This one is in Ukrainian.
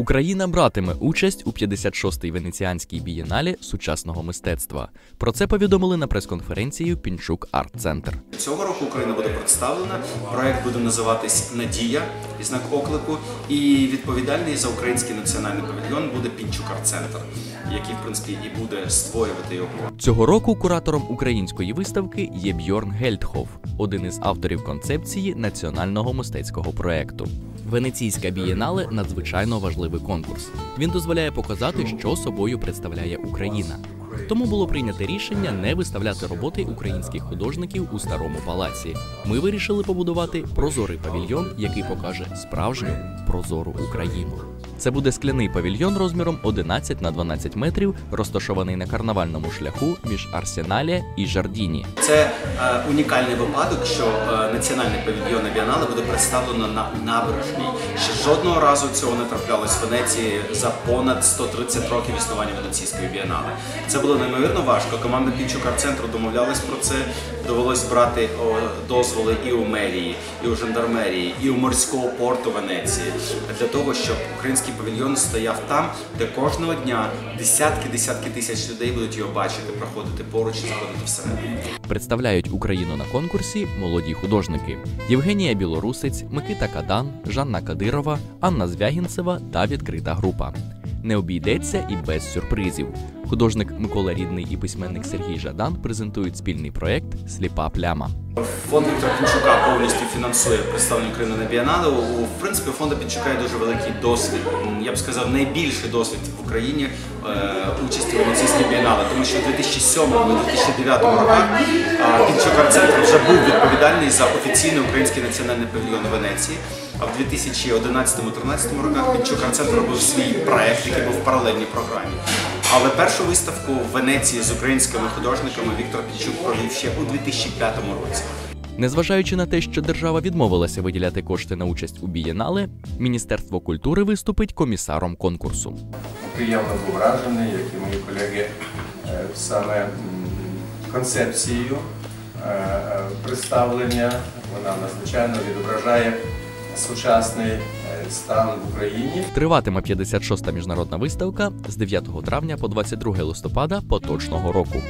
Україна братиме участь у 56-й венеціанській бієналі сучасного мистецтва. Про це повідомили на прес-конференції Пінчук Арт Центр. Цього року Україна буде представлена. Проект буде називатись Надія і знак оклику. І відповідальний за український національний павільйон буде Пінчук Арт Центр, який в принципі і буде створювати його. Цього року куратором української виставки є Бьорн Гельдхоф, один із авторів концепції національного мистецького проекту. Венеційська бієнале надзвичайно важливий конкурс. Він дозволяє показати, що собою представляє Україна. Тому було прийнято рішення не виставляти роботи українських художників у старому палаці. Ми вирішили побудувати прозорий павільйон, який покаже справжню прозору Україну. Це буде скляний павільйон розміром 11 на 12 метрів, розташований на карнавальному шляху між Арсеналія і Жардіні. Це е, унікальний випадок, що е, національний павільйон Біанале буде представлено на набережній. Ще жодного разу цього не траплялось в Венеції за понад 130 років існування Венеційської біанале. Це було неймовірно важко. Команда Пінчук Арт-центру домовлялась про це. Довелось брати о, дозволи і у мерії, і у жандармерії, і у морського порту Венеції для того, щоб український павільйон стояв там, де кожного дня десятки-десятки тисяч людей будуть його бачити, проходити поруч і заходити всередину. Представляють Україну на конкурсі молоді художники: Євгенія Білорусець, Микита Кадан, Жанна Кадирова, Анна Звягінцева та відкрита група. Не обійдеться і без сюрпризів. Художник Микола Рідний і письменник Сергій Жадан презентують спільний проект Сліпа пляма. Фонд Віктора Пінчука повністю фінансує представлення України на біанале. У в принципі фонду Пінчука є дуже великий досвід. Я б сказав, найбільший досвід в Україні е, участі у Венеційській біанале, тому що у 2007-2009 роках е, Пінчук Арт-центр вже був відповідальний за офіційний український національний павільйон Венеції. А в 2011-2013 роках Пінчук Арт-центр робив свій проект, який був в паралельній програмі. Але першу виставку в Венеції з українськими художниками Віктор Пінчук провів ще у 2005 році. Незважаючи на те, що держава відмовилася виділяти кошти на участь у бієнале, Міністерство культури виступить комісаром конкурсу. приємно був вражений, як і мої колеги, е, саме концепцією е, е, представлення. Вона надзвичайно відображає сучасний стан в Україні. Триватиме 56-та міжнародна виставка з 9 травня по 22 листопада поточного року.